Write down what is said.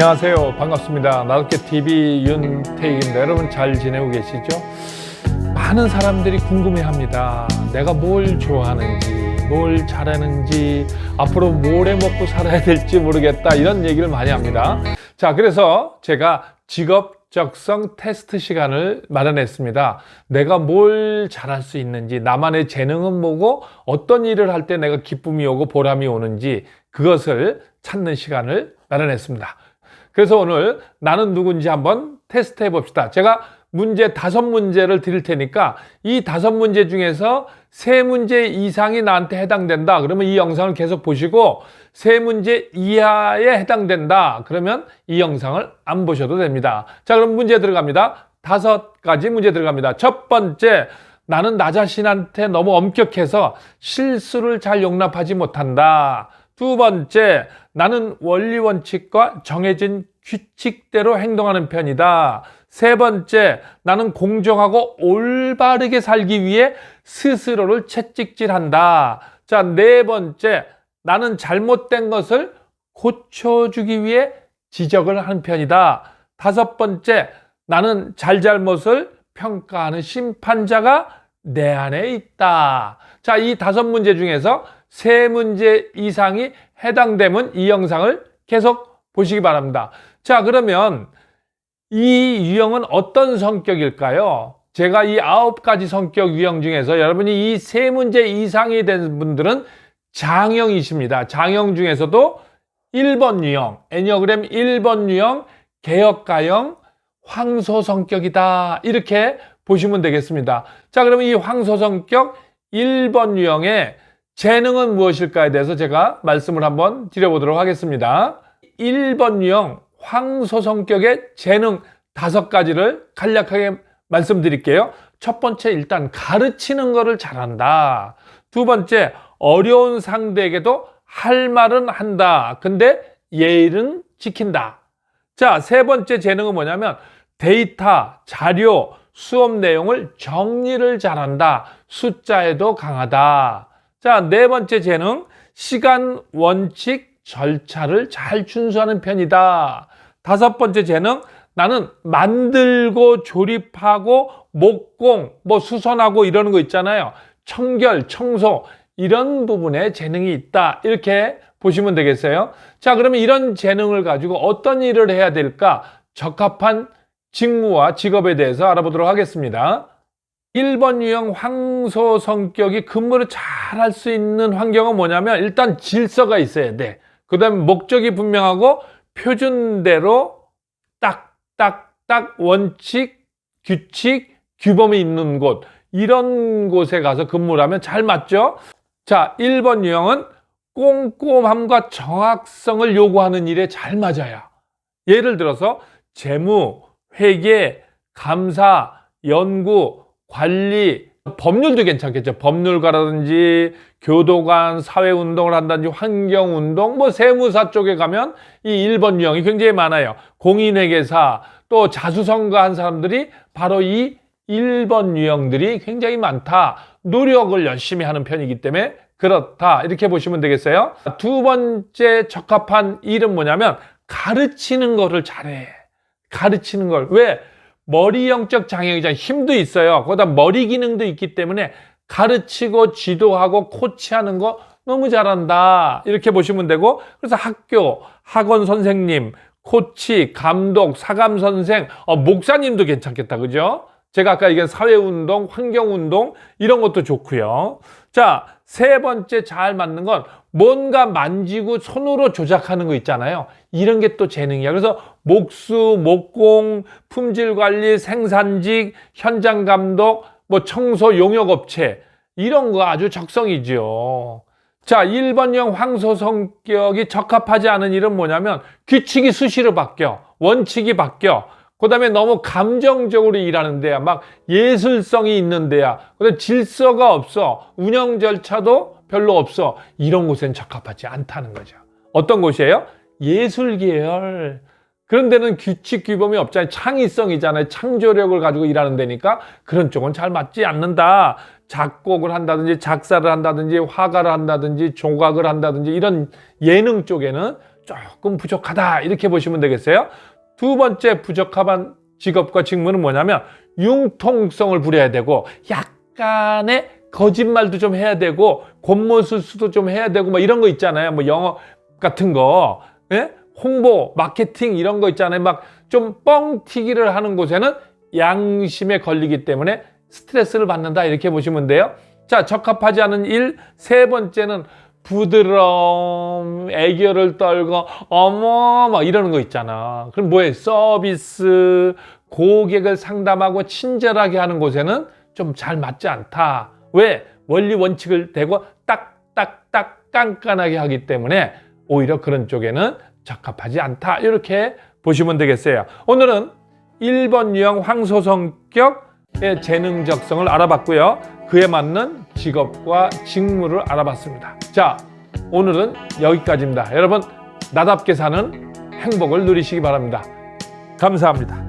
안녕하세요. 반갑습니다. 나답게 TV 윤태익입니다. 여러분 잘 지내고 계시죠? 많은 사람들이 궁금해 합니다. 내가 뭘 좋아하는지, 뭘 잘하는지, 앞으로 뭘 해 먹고 살아야 될지 모르겠다. 이런 얘기를 많이 합니다. 자, 그래서 제가 직업 적성 테스트 시간을 마련했습니다. 내가 뭘 잘할 수 있는지, 나만의 재능은 뭐고, 어떤 일을 할 때 내가 기쁨이 오고 보람이 오는지, 그것을 찾는 시간을 마련했습니다. 그래서 오늘 나는 누군지 한번 테스트 해봅시다. 제가 문제 다섯 문제를 드릴 테니까 이 다섯 문제 중에서 세 문제 이상이 나한테 해당된다. 그러면 이 영상을 계속 보시고 세 문제 이하에 해당된다. 그러면 이 영상을 안 보셔도 됩니다. 자, 그럼 문제 들어갑니다. 다섯 가지 문제 들어갑니다. 첫 번째, 나는 나 자신한테 너무 엄격해서 실수를 잘 용납하지 못한다. 두 번째, 나는 원리 원칙과 정해진 규칙대로 행동하는 편이다. 세 번째, 나는 공정하고 올바르게 살기 위해 스스로를 채찍질한다. 자, 네 번째, 나는 잘못된 것을 고쳐주기 위해 지적을 하는 편이다. 다섯 번째, 나는 잘잘못을 평가하는 심판자가 내 안에 있다. 자, 이 다섯 문제 중에서 세 문제 이상이 해당되면 이 영상을 계속 보시기 바랍니다. 자, 그러면 이 유형은 어떤 성격일까요? 제가 이 아홉 가지 성격 유형 중에서 여러분이 이 세 문제 이상이 된 분들은 장형이십니다. 장형 중에서도 1번 유형, 애니어그램 1번 유형, 개혁가형, 황소 성격이다. 이렇게 보시면 되겠습니다. 자, 그러면 이 황소 성격 1번 유형의 재능은 무엇일까에 대해서 제가 말씀을 한번 드려보도록 하겠습니다. 1번 유형 황소 성격의 재능 다섯 가지를 간략하게 말씀드릴게요. 첫 번째, 일단 가르치는 거를 잘한다. 두 번째, 어려운 상대에게도 할 말은 한다. 근데 예의는 지킨다. 자, 세 번째 재능은 뭐냐면 데이터, 자료, 수업 내용을 정리를 잘한다. 숫자에도 강하다. 자, 네 번째 재능, 시간 원칙, 절차를 잘 준수하는 편이다. 다섯 번째 재능, 나는 만들고 조립하고 목공, 뭐 수선하고 이러는 거 있잖아요. 청결, 청소, 이런 부분에 재능이 있다. 이렇게 보시면 되겠어요. 자, 그러면 이런 재능을 가지고 어떤 일을 해야 될까? 적합한 직무와 직업에 대해서 알아보도록 하겠습니다. 1번 유형 황소 성격이 근무를 잘 할 수 있는 환경은 뭐냐면 일단 질서가 있어야 돼. 그 다음에 목적이 분명하고 표준대로 딱딱딱 원칙, 규칙, 규범이 있는 곳 이런 곳에 가서 근무를 하면 잘 맞죠? 자, 1번 유형은 꼼꼼함과 정확성을 요구하는 일에 잘 맞아요. 예를 들어서 재무, 회계, 감사, 연구, 관리, 법률도 괜찮겠죠. 법률가라든지 교도관, 사회운동을 한다든지 환경운동, 뭐 세무사 쪽에 가면 이 1번 유형이 굉장히 많아요. 공인회계사, 또 자수성가 한 사람들이 바로 이 1번 유형들이 굉장히 많다. 노력을 열심히 하는 편이기 때문에 그렇다. 이렇게 보시면 되겠어요. 두 번째 적합한 일은 뭐냐면 가르치는 거를 잘해. 가르치는 걸. 왜? 머리 영적 장애이자 힘도 있어요. 거기다 머리 기능도 있기 때문에 가르치고 지도하고 코치하는 거 너무 잘한다. 이렇게 보시면 되고 그래서 학교, 학원 선생님, 코치, 감독, 사감 선생, 어, 목사님도 괜찮겠다. 그죠? 제가 아까 얘기한 사회운동, 환경운동 이런 것도 좋고요. 자, 세 번째 잘 맞는 건 뭔가 만지고 손으로 조작하는 거 있잖아요. 이런 게 또 재능이야. 그래서 목수, 목공, 품질 관리, 생산직, 현장 감독, 뭐 청소 용역 업체 이런 거 아주 적성이죠. 자, 1번형 황소 성격이 적합하지 않은 일은 뭐냐면 규칙이 수시로 바뀌어. 원칙이 바뀌어. 그 다음에 너무 감정적으로 일하는 데야. 막 예술성이 있는 데야. 그 다음에 질서가 없어. 운영 절차도 별로 없어. 이런 곳엔 적합하지 않다는 거죠. 어떤 곳이에요? 예술 계열. 그런 데는 규칙 규범이 없잖아요. 창의성이잖아요. 창조력을 가지고 일하는 데니까 그런 쪽은 잘 맞지 않는다. 작곡을 한다든지 작사를 한다든지 화가를 한다든지 조각을 한다든지 이런 예능 쪽에는 조금 부족하다 이렇게 보시면 되겠어요. 두 번째 부적합한 직업과 직무는 뭐냐면 융통성을 부려야 되고 약간의 거짓말도 좀 해야 되고 곤모술수도 좀 해야 되고 뭐 이런 거 있잖아요. 뭐 영어 같은 거, 예? 홍보, 마케팅 이런 거 있잖아요. 막 좀 뻥튀기를 하는 곳에는 양심에 걸리기 때문에 스트레스를 받는다 이렇게 보시면 돼요. 자, 적합하지 않은 일 세 번째는 부드러움, 애교를 떨고 어머 막 이러는 거 있잖아. 그럼 뭐해? 서비스, 고객을 상담하고 친절하게 하는 곳에는 좀 잘 맞지 않다. 왜? 원리 원칙을 대고 딱딱딱 깐깐하게 하기 때문에 오히려 그런 쪽에는 적합하지 않다. 이렇게 보시면 되겠어요. 오늘은 1번 유형 황소 성격의 재능적성을 알아봤고요. 그에 맞는 직업과 직무를 알아봤습니다. 자, 오늘은 여기까지입니다. 여러분, 나답게 사는 행복을 누리시기 바랍니다. 감사합니다.